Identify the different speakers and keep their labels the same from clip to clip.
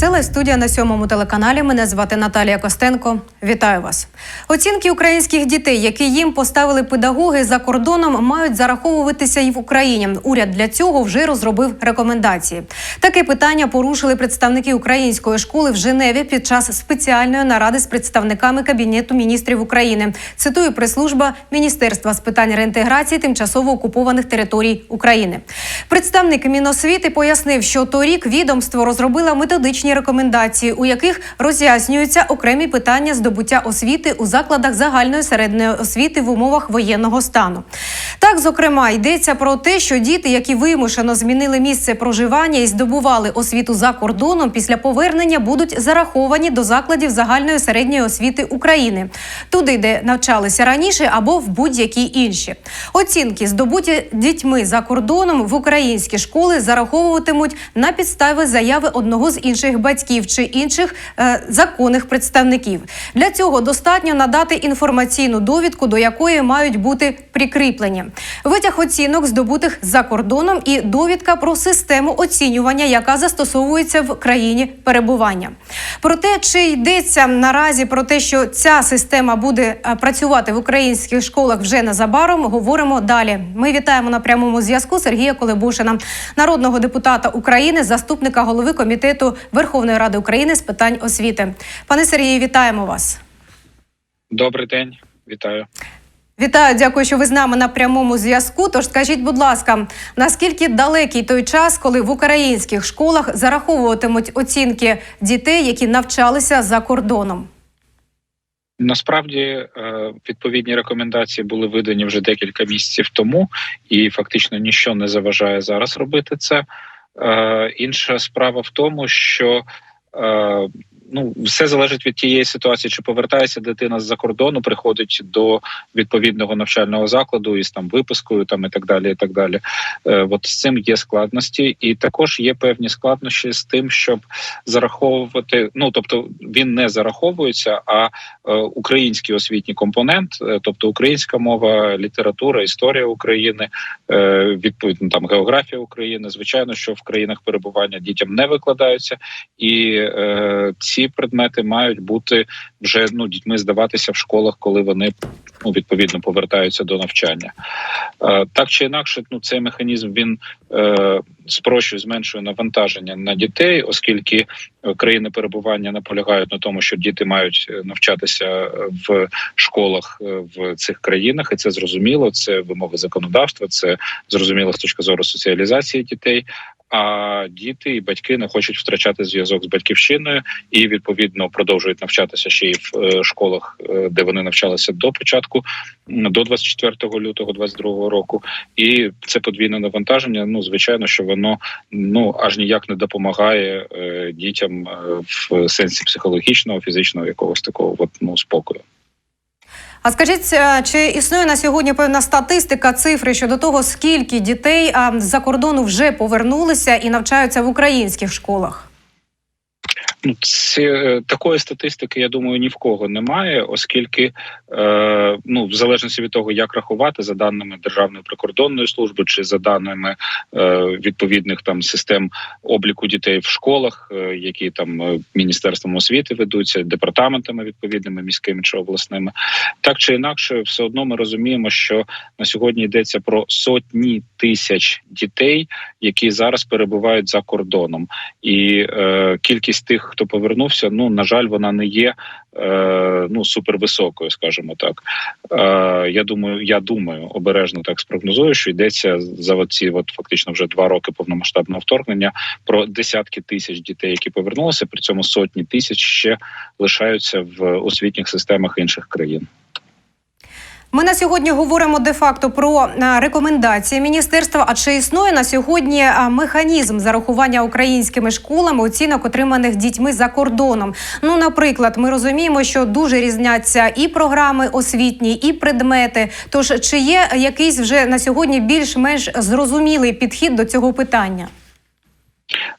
Speaker 1: Це лайв студія на сьомому телеканалі. Мене звати Наталія Костенко. Вітаю вас. Оцінки українських дітей, які їм поставили педагоги за кордоном, мають зараховуватися і в Україні. Уряд для цього вже розробив рекомендації. Таке питання порушили представники української школи в Женеві під час спеціальної наради з представниками кабінету міністрів України. Цитую прес-служба Міністерства з питань реінтеграції тимчасово окупованих територій України. Представник Міносвіти пояснив, що торік відомство розробило методичні рекомендації, у яких роз'яснюються окремі питання здобуття освіти у закладах загальної середньої освіти в умовах воєнного стану. Так, зокрема, йдеться про те, що діти, які вимушено змінили місце проживання і здобували освіту за кордоном, після повернення будуть зараховані до закладів загальної середньої освіти України, туди, де навчалися раніше, або в будь-які інші. Оцінки, здобуті дітьми за кордоном в українські школи, зараховуватимуть на підставі заяви одного з інших батьків чи інших е, законних представників. Для цього достатньо надати інформаційну довідку, до якої мають бути прикріплені. Витяг оцінок, здобутих за кордоном, і довідка про систему оцінювання, яка застосовується в країні перебування. Про те, чи йдеться наразі про те, що ця система буде е, працювати в українських школах вже незабаром, говоримо далі. Ми вітаємо на прямому зв'язку Сергія Колебушина, народного депутата України, заступника голови комітету Верховної Ради України з питань освіти. Пане Сергію, вітаємо вас.
Speaker 2: Добрий день, вітаю.
Speaker 1: Вітаю, дякую, що ви з нами на прямому зв'язку. Тож скажіть, будь ласка, наскільки далекий той час, коли в українських школах зараховуватимуть оцінки дітей, які навчалися за кордоном?
Speaker 2: Насправді е, відповідні рекомендації були видані вже декілька місяців тому, і фактично нічого не заважає зараз робити це. Е, Інша справа в тому, що е, ну все залежить від тієї ситуації, чи повертається дитина з-за кордону, приходить до відповідного навчального закладу із там випискою, там і так далі. І так далі. Е, От з цим є складності, і також є певні складнощі з тим, щоб зараховувати. Ну тобто він не зараховується, а е, український освітній компонент, е, тобто українська мова, література, історія України, е, відповідно там географія України. Звичайно, що в країнах перебування дітям не викладаються, і е, ці предмети мають бути вже ну дітьми здаватися в школах, коли вони ну відповідно повертаються до навчання. Е, так чи інакше, ну цей механізм він е, спрощує, зменшує навантаження на дітей, оскільки е, країни перебування наполягають на тому, що діти мають е, навчатися е, в школах в цих країнах, і це зрозуміло. Це вимоги законодавства, це зрозуміло з точки зору соціалізації дітей. А діти і батьки не хочуть втрачати зв'язок з батьківщиною і відповідно продовжують навчатися ще й в е, школах, е, де вони навчалися до початку до 24 лютого 22 року. І це подвійне навантаження. Ну звичайно, що воно ну аж ніяк не допомагає е, дітям в сенсі психологічного, фізичного якогось такого от, ну, спокою.
Speaker 1: А скажіть, е, чи існує на сьогодні певна статистика, цифри щодо того, скільки дітей з-за кордону вже повернулися і навчаються в українських школах?
Speaker 2: Ну, ці, е, такої статистики, я думаю, ні в кого немає, оскільки е, ну в залежності від того, як рахувати за даними Державної прикордонної служби чи за даними е, відповідних там систем обліку дітей в школах, е, які там е, міністерством освіти ведуться, департаментами відповідними міськими чи обласними, так чи інакше, все одно ми розуміємо, що на сьогодні йдеться про сотні тисяч дітей, які зараз перебувають за кордоном, і е, кількість тих, хто повернувся, ну на жаль, вона не є е, ну супервисокою, скажімо так. Е, я думаю, я думаю, обережно так спрогнозую, що йдеться за ці от фактично вже два роки повномасштабного вторгнення про десятки тисяч дітей, які повернулися. При цьому сотні тисяч ще лишаються в освітніх системах інших країн.
Speaker 1: Ми на сьогодні говоримо де-факто про е, рекомендації міністерства. А чи існує на сьогодні е, механізм зарахування українськими школами оцінок, отриманих дітьми за кордоном? Ну, наприклад, ми розуміємо, що дуже різняться і програми освітні, і предмети. Тож чи є якийсь вже на сьогодні більш-менш зрозумілий підхід до цього питання?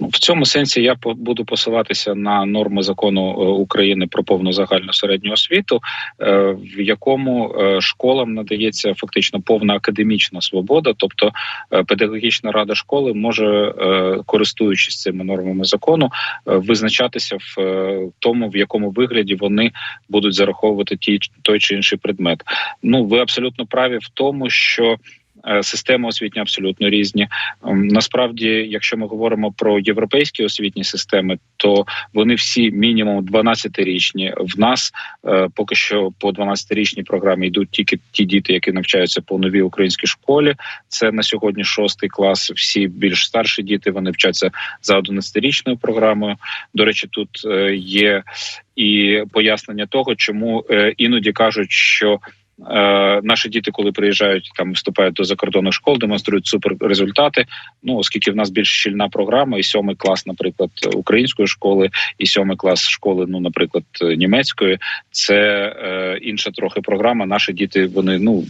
Speaker 2: В цьому сенсі я буду посилатися на норми закону е, України про повну загальну середню освіту, е, в якому е, школам надається фактично повна академічна свобода, тобто педагогічна рада школи може, користуючись цими нормами закону, визначатися в тому, в якому вигляді вони будуть зараховувати ті той чи інший предмет. Ну ви абсолютно праві в тому, що системи освітні абсолютно різні. Ем, Насправді, якщо ми говоримо про європейські освітні системи, то вони всі мінімум 12-річні. В нас е, поки що по 12-річній програмі йдуть тільки ті діти, які навчаються по новій українській школі. Це на сьогодні шостий клас. Всі більш старші діти вони вчаться за 11-річною програмою. До речі, тут е, є і пояснення того, чому е, іноді кажуть, що Е, наші діти, коли приїжджають там, вступають до закордонних школ, демонструють супер результати. Ну оскільки в нас більш щільна програма, і сьомий клас, наприклад, української школи, і сьомий клас школи, ну, наприклад, німецької, це е, інша трохи програма. Наші діти вони ну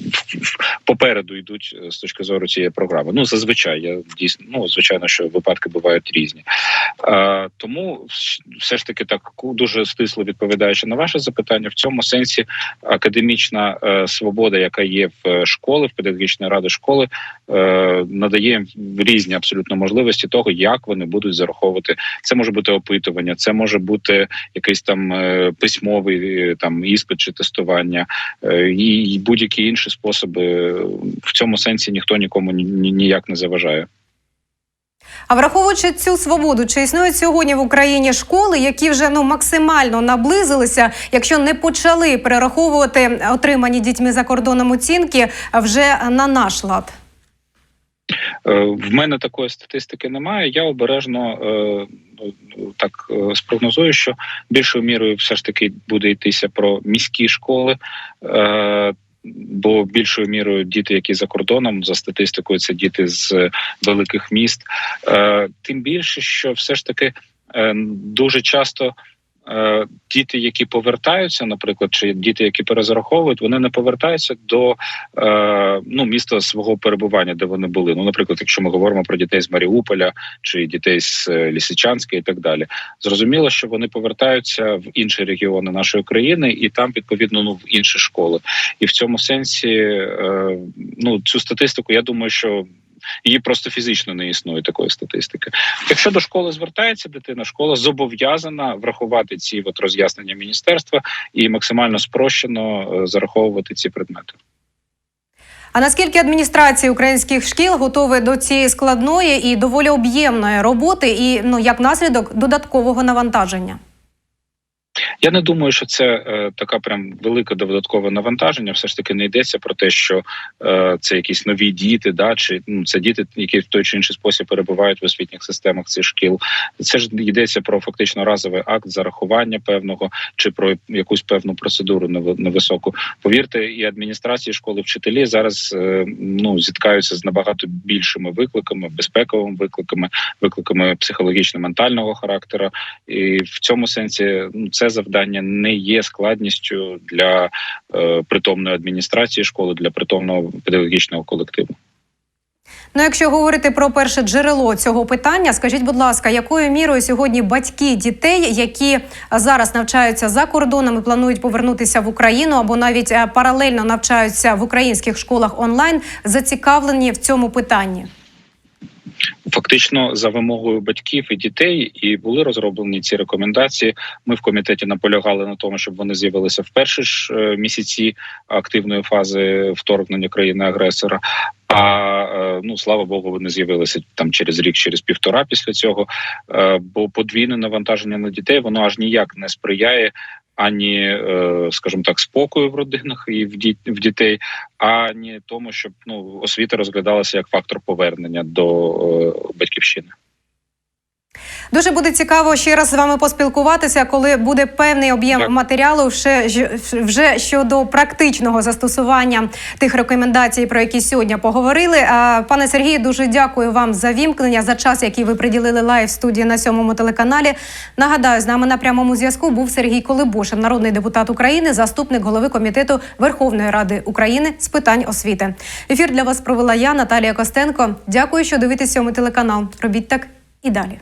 Speaker 2: попереду йдуть е, з точки зору цієї програми. Ну зазвичай я дійсно ну звичайно, що випадки бувають різні. Е, тому все ж таки так дуже стисло відповідаючи на ваше запитання, в цьому сенсі академічна е, свобода, яка є в е, школи, в педагогічної ради школи, е, надає різні абсолютно можливості того, як вони будуть зараховувати. Це може бути опитування, це може бути якийсь там е, письмовий там іспит чи тестування, і, будь-які інші способи. В цьому сенсі ніхто нікому ні- ні- ніяк не заважає.
Speaker 1: А враховуючи цю свободу, чи існують сьогодні в Україні школи, які вже ну максимально наблизилися, якщо не почали перераховувати отримані дітьми за кордоном оцінки вже на наш лад?
Speaker 2: Е, В мене такої статистики немає. Я обережно е, ну, так е, спрогнозую, що більшою мірою все ж таки буде йтися про міські школи. Е, Бо більшою мірою діти, які за кордоном, за статистикою, це діти з великих міст. Е, Тим більше, що все ж таки е, дуже часто е, діти, які повертаються, наприклад, чи діти, які перезараховують, вони не повертаються до е, ну міста свого перебування, де вони були. Ну, наприклад, якщо ми говоримо про дітей з Маріуполя чи дітей з е, Лісичанська і так далі, зрозуміло, що вони повертаються в інші регіони нашої країни, і там відповідно ну в інші школи. І в цьому сенсі, е, ну цю статистику, я думаю, що. Її просто фізично не існує такої статистики. Якщо до школи звертається дитина, школа зобов'язана врахувати ці от роз'яснення міністерства і максимально спрощено е, зараховувати ці предмети.
Speaker 1: А наскільки адміністрації українських шкіл готові до цієї складної і доволі об'ємної роботи, і ну як наслідок додаткового навантаження?
Speaker 2: Я не думаю, що це е, така прям велике додаткове навантаження. Все ж таки не йдеться про те, що е, це якісь нові діти, да чи ну це діти, які в той чи інший спосіб перебувають в освітніх системах цих шкіл. Це ж йдеться про фактично разовий акт зарахування певного чи про якусь певну процедуру неви- невисоку. Повірте, і адміністрації школи, вчителі зараз е, ну зіткаються з набагато більшими викликами, безпековими викликами, викликами психологічно-ментального характеру. І в цьому сенсі ну, це завдання не є складністю для е, притомної адміністрації школи, для притомного педагогічного колективу.
Speaker 1: Ну, якщо говорити про перше джерело цього питання, скажіть, будь ласка, якою мірою сьогодні батьки дітей, які зараз навчаються за кордоном і планують повернутися в Україну або навіть е, паралельно навчаються в українських школах онлайн, зацікавлені в цьому питанні?
Speaker 2: Фактично, за вимогою батьків і дітей, і були розроблені ці рекомендації. Ми в комітеті наполягали на тому, щоб вони з'явилися в перші ж е, місяці активної фази вторгнення країни-агресора. А е, ну слава Богу, вони з'явилися там через рік, через півтора після цього. Е, Бо подвійне навантаження на дітей воно аж ніяк не сприяє. Ані, е, скажімо так, спокою в родинах і в діт- дітей, ані тому, щоб ну освіта розглядалася як фактор повернення до батьківщини.
Speaker 1: Дуже буде цікаво ще раз з вами поспілкуватися, коли буде певний об'єм матеріалу вже, вже щодо практичного застосування тих рекомендацій, про які сьогодні поговорили. Пане Сергію, дуже дякую вам за вімкнення за час, який ви приділили лайв студії на сьомому телеканалі. Нагадаю, з нами на прямому зв'язку був Сергій Колебошин, народний депутат України, заступник голови комітету Верховної Ради України з питань освіти. Ефір для вас провела я, Наталія Костенко. Дякую, що дивитесь сьомий телеканал. Робіть так і далі.